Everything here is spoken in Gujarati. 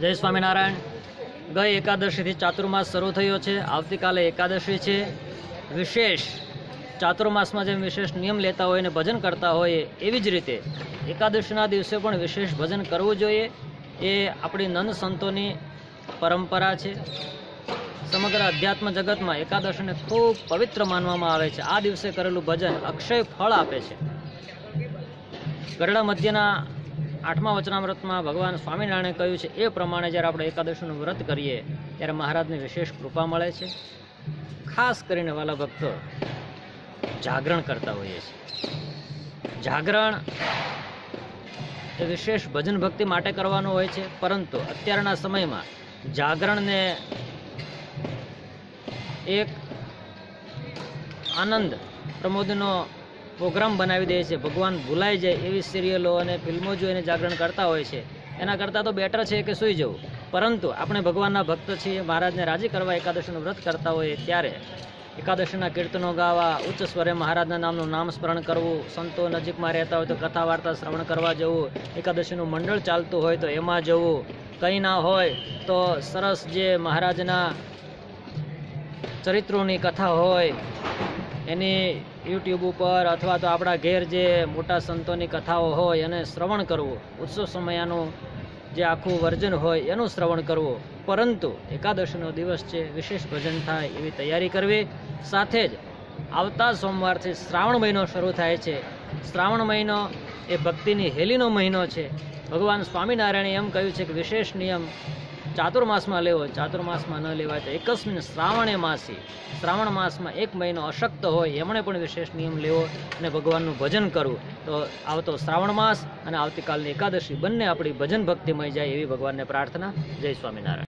જય સ્વામિનારાયણ. ગઈ એકાદશીથી ચાતુર્માસ શરૂ થયો છે. આવતીકાલે એકાદશી છે. વિશેષ ચાતુર્માસમાં જેમ વિશેષ નિયમ લેતા હોય અને ભજન કરતા હોય એવી જ રીતે એકાદશીના દિવસે પણ વિશેષ ભજન કરવું જોઈએ. એ આપણી નંદ સંતોની પરંપરા છે. સમગ્ર અધ્યાત્મ જગતમાં એકાદશીને ખૂબ પવિત્ર માનવામાં આવે છે. આ દિવસે કરેલું ભજન અક્ષય ફળ આપે છે. ગરડા મધ્યના આઠમા વચનામૃતમાં ભગવાન સ્વામિનારાયણે કહ્યું છે, એ પ્રમાણે જ્યારે આપણે એકાદશીનું વ્રત કરીએ, ત્યારે મહારાજની વિશેષ કૃપા મળે છે. ખાસ કરીને વાલા ભક્તો જાગરણ કરતા હોઈએ છીએ. જાગરણ એ વિશેષ ભજન ભક્તિ માટે કરવાનું હોય છે, પરંતુ અત્યારના સમયમાં જાગરણને એક આનંદ પ્રમોદનો પ્રોગ્રામ બનાવી દે છે. ભગવાન ભૂલાઈ જાય એવી સિરિયલો અને ફિલ્મો જોઈને જાગરણ કરતા હોય છે. એના કરતાં તો બેટર છે કે સૂઈ જવું. પરંતુ આપણે ભગવાનના ભક્ત છીએ, મહારાજને રાજી કરવા એકાદશીનું વ્રત કરતા હોઈએ ત્યારે એકાદશીના કીર્તનો ગાવા, ઉચ્ચ સ્વરે મહારાજના નામનું નામ સ્મરણ કરવું, સંતો નજીકમાં રહેતા હોય તો કથા વાર્તા શ્રવણ કરવા જવું, એકાદશીનું મંડળ ચાલતું હોય તો એમાં જવું. કંઈ ના હોય તો સરસ જે મહારાજના ચરિત્રોની કથા હોય એની યુટ્યુબ ઉપર અથવા તો આપણા ઘેર જે મોટા સંતોની કથાઓ હોય એને શ્રવણ કરવું, ઉત્સવ સમયાનું જે આખું વર્જન હોય એનું શ્રવણ કરવું. પરંતુ એકાદશીનો દિવસ છે, વિશેષ ભજન થાય એવી તૈયારી કરવી. સાથે જ આવતા સોમવારથી શ્રાવણ મહિનો શરૂ થાય છે. શ્રાવણ મહિનો એ ભક્તિની હેલીનો મહિનો છે. ભગવાન સ્વામિનારાયણે એમ કહ્યું છે કે વિશેષ નિયમ ચાતુર્માસમાં લેવો ચાતુર્માસમાં ન લેવાય તો એકસ્મિન શ્રાવણે માસી. શ્રાવણ માસમાં એક મહિનો અશક્ત હોય, એમણે પણ વિશેષ નિયમ લેવો અને ભગવાનનું ભજન કરવું. તો આવતો શ્રાવણ માસ અને આવતીકાલની એકાદશી બંને આપણી ભજન ભક્તિમય જાય એવી ભગવાનને પ્રાર્થના. જય સ્વામિનારાયણ.